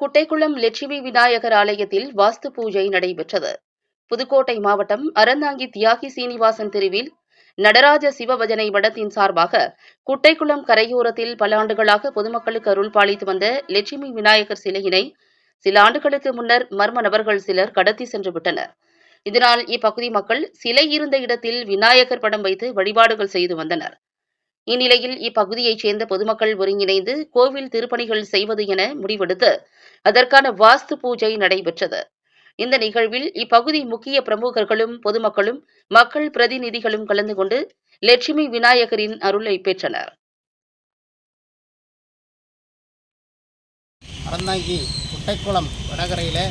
குட்டைக்குளம் லட்சுமி விநாயகர் ஆலயத்தில் வாஸ்து பூஜை நடைபெற்றது. புதுக்கோட்டை மாவட்டம் அறந்தாங்கி தியாகி சீனிவாசன் தெருவில் நடராஜ சிவபஜனை மடத்தின் சார்பாக குட்டைக்குளம் கரையோரத்தில் பல ஆண்டுகளாக பொதுமக்களுக்கு அருள் பாலித்து வந்த லட்சுமி விநாயகர் சிலையினை சில ஆண்டுகளுக்கு முன்னர் மர்ம நபர்கள் சிலர் கடத்தி சென்று விட்டனர். இதனால் இப்பகுதி மக்கள் சிலை இருந்த இடத்தில் விநாயகர் படம் வைத்து வழிபாடுகள் செய்து வந்தனர். இந்நிலையில் இப்பகுதியைச் சேர்ந்த பொதுமக்கள் ஒருங்கிணைந்து கோவில் திருப்பணிகள் செய்வது என முடிவெடுத்து அதற்கான வாஸ்து பூஜை நடைபெற்றது. இந்த நிகழ்வில் இப்பகுதி முக்கிய பிரமுகர்களும் பொதுமக்களும் மக்கள் பிரதிநிதிகளும் கலந்து கொண்டு லட்சுமி விநாயகரின் அருளை பெற்றனர். அறந்தாங்கி குட்டைக்குளம் வடகரையில்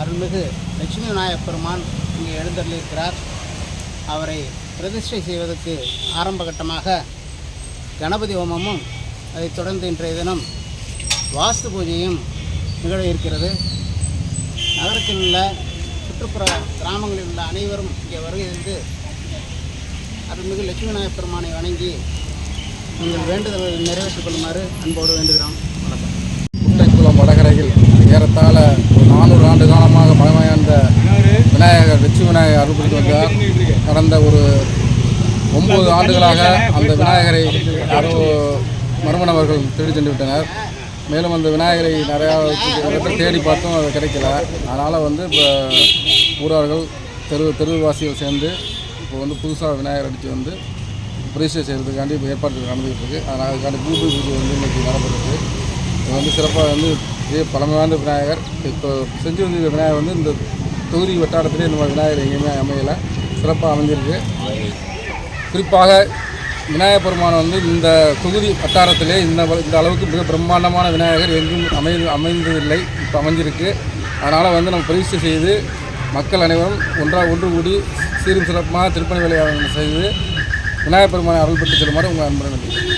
அருள்மிகு லட்சுமி விநாயகப் பெருமான் இங்கே எழுந்தருளியிருக்கிறார். அவரை பிரதிஷ்டை செய்வதற்கு ஆரம்ப கட்டமாக கணபதி ஹோமமும் அதைத் தொடர்ந்து இன்றைய தினம் வாஸ்து பூஜையும் நிகழ இருக்கிறது. நகரத்தில் உள்ள சுற்றுப்புற கிராமங்களில் உள்ள அனைவரும் இங்கே வருகை தந்து அருள்மிகு லட்சுமி விநாயகப் பெருமானை வணங்கி உங்கள் வேண்டுதல்களை நிறைவேற்றிக் கொள்ளுமாறு அன்போடு வேண்டுகிறோம். வணக்கம். குட்டைக்குளம் வடகரையில் ஏறத்தாழ ஒரு நானூறு ஆண்டு காலமாக பழமையாந்த விநாயகர் வெற்றி விநாயகர் அருள்பட்டு வந்தார். கடந்த ஒரு ஒன்பது ஆண்டுகளாக அந்த விநாயகரை யாரோ மர்மணவர்கள் தேடி சென்று விட்டனர். மேலும் அந்த விநாயகரை நிறையா இடத்துல தேடி பார்த்தும் அது கிடைக்கல. அதனால் வந்து இப்போ ஊரார்கள் தெரு தெருவாசிகள் சேர்ந்து இப்போ வந்து புதுசாக விநாயகர் அடித்து வந்து பிரதிஷ்டை செய்கிறதுக்காண்டி இப்போ ஏற்பாடு நடந்துகிட்டு இருக்குது அதனால் அதுக்காண்டி பூஜை பூஜை வந்து இன்றைக்கி நடந்துருக்கு இது வந்து சிறப்பாக வந்து இதே பழமை வாய்ந்த விநாயகர். இப்போ செஞ்சு வந்திருக்க விநாயகர் வந்து இந்த தொகுதி வட்டாரத்திலே இந்த மாதிரி விநாயகர் எங்கேயுமே அமையலை. சிறப்பாக அமைஞ்சிருக்கு. குறிப்பாக விநாயகர் பெருமான் வந்து இந்த தொகுதி வட்டாரத்திலே இந்த இந்த அளவுக்கு மிக பிரம்மாண்டமான விநாயகர் எங்கும் அமை அமைந்ததில்லை இப்போ அமைஞ்சிருக்கு. அதனால் வந்து நம்ம பிரதிஷ்டை செய்து மக்கள் அனைவரும் ஒன்றாக ஒன்று கூடி சீரும் சிறப்பாக திருப்பணி வேலையை செய்து விநாயகர் பெருமானை அருள்பட்டு செல்லுமாறு உங்கள் அன்புடன் நன்றி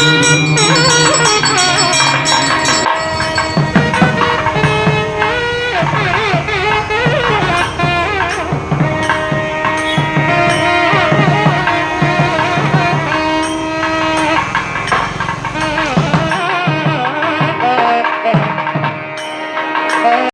Música